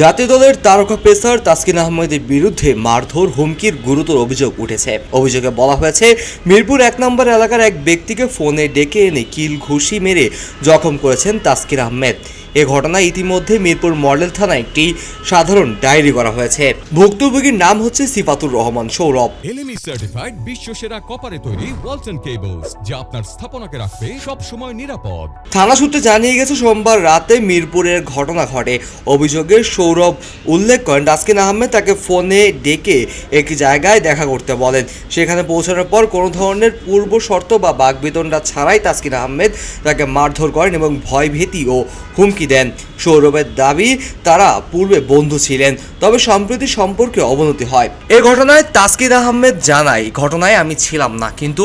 জাতীয় দলের তারকা পেসার তাসকিন আহমেদের বিরুদ্ধে মারধর হুমকির গুরুতর অভিযোগ উঠেছে। অভিযোগে বলা হয়েছে মিরপুর এক নম্বর এলাকার এক ব্যক্তিকে ফোনে ডেকে এনে কিল ঘুষি মেরে জখম করেছেন তাসকিন আহমেদ। এ ঘটনায় ইতিমধ্যে মিরপুর মডেল থানায় একটি সাধারণ ডায়েরি করা হয়েছে। ভুক্তভোগীর নাম হচ্ছে সিফাতুর রহমান সৌরভ। এলএমই সার্টিফাইড বিশ্ব সেরা কপারে তৈরি ওয়ালটন কেবলস যা আপনার স্থাপনাকে রাখবে সব সময় নিরাপদ। থানা সূত্রে জানিয়ে গেছে সোমবার রাতে মিরপুরের ঘটনা ঘটে। অভিযোগে সৌরভ উল্লেখ করেন ডাসকিন আহমেদ তাকে ফোনে ডেকে একটি জায়গায় দেখা করতে বলেন। সেখানে পৌঁছানোর পর কোনো ধরনের পূর্ব শর্ত বা বাগবিতণ্ডা ছাড়াই তাসকিন আহমেদ তাকে মারধর করেন এবং ভয়ভীতি ও হুমকি দেন। সৌরভের দাবি, তারা পূর্বে বন্ধু ছিলেন, তবে সম্প্রতি সম্পর্কে অবনতি হয়। এ ঘটনায় তাসকিন আহমেদ জানায় ঘটনায় আমি ছিলাম না, কিন্তু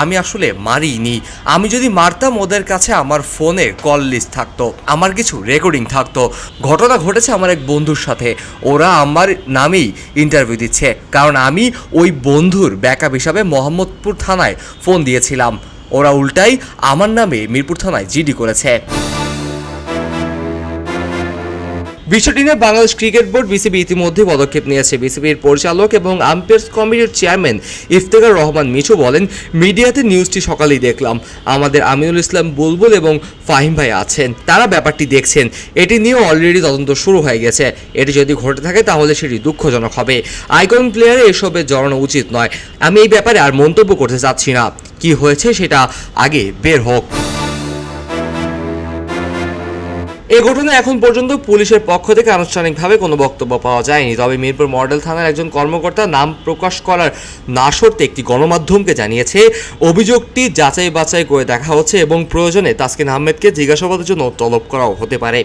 আমি আসলে মারিনি। আমি যদি মারতাম, ওদের কাছে আমার ফোনে কল লিস্ট থাকতো, আমার কিছু রেকর্ডিং থাকতো। ঘটনা ঘটেছে আমার এক বন্ধুর সাথে। ওরা আমার নামেই ইন্টারভিউ দিচ্ছে। কারণ আমি ওই বন্ধুর ব্যাকআপ হিসাবে মোহাম্মদপুর থানায় ফোন দিয়েছিলাম। ওরা উল্টাই আমার নামে মিরপুর থানায় জিডি করেছে। বিষয়টি নিয়ে বাংলাদেশ ক্রিকেট বোর্ড বিসিবি ইতিমধ্যে পদক্ষেপ নিয়েছে। বিসিবির পরিচালক এবং আম্পায়ার্স কমিটির চেয়ারম্যান ইফতেখার রহমান মিঠু বলেন, মিডিয়াতে নিউজটি সকালেই দেখলাম। আমাদের আমিনুল ইসলাম বুলবুল এবং ফাহিম ভাই আছেন। তারা ব্যাপারটি দেখছেন। এটি নিয়ে অলরেডি তদন্ত শুরু হয়ে গেছে। এটি যদি ঘটে থাকে তাহলে সেটি দুঃখজনক হবে। আইকন প্লেয়ারে এসবে জড়ানো উচিত নয়। আমি এই ব্যাপারে আর মন্তব্য করতে চাচ্ছি না। কি হয়েছে সেটা আগে বের হোক। এ ঘটনা এখন পর্যন্ত পুলিশের পক্ষ থেকে আনুষ্ঠানিকভাবে কোনো বক্তব্য পাওয়া যায়নি। তবে মিরপুর মডেল থানার একজন কর্মকর্তা নাম প্রকাশ করার না সত্ত্বে একটি গণমাধ্যমকে জানিয়েছে, অভিযোগটি যাচাই বাছাই করে দেখা হচ্ছে এবং প্রয়োজনে তাসকিন আহমেদকে জিজ্ঞাসাবাদের জন্য তলব করাও হতে পারে।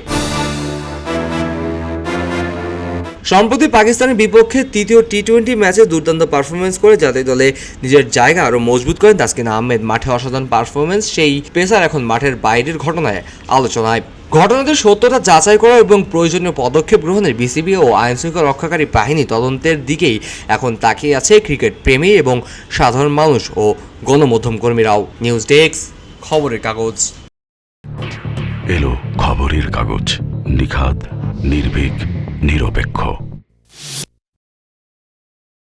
সম্প্রতি পাকিস্তানের বিপক্ষে তৃতীয় টি টোয়েন্টি ম্যাচে দুর্দান্ত পারফরমেন্স করে জাতীয় দলে নিজের জায়গা আরও মজবুত করেন তাসকিন আহমেদ। মাঠে অসাধারণ পারফরমেন্স সেই পেসার এখন মাঠের বাইরের ঘটনায় আলোচনায়। ঘটনাটির সত্যতা যাচাই করা এবং প্রয়োজনীয় পদক্ষেপ গ্রহণের বিসিবি ও আইন আইনশৃঙ্খলা রক্ষাকারী বাহিনী তদন্তের দিকেই এখন তাকিয়ে আছে ক্রিকেট প্রেমী এবং সাধারণ মানুষ ও গণমাধ্যম কর্মীরাও। নিউজ ডেস্ক খবরের কাগজ। এলো খবরের কাগজ নিখাদ নির্ভীক নিরপেক্ষ।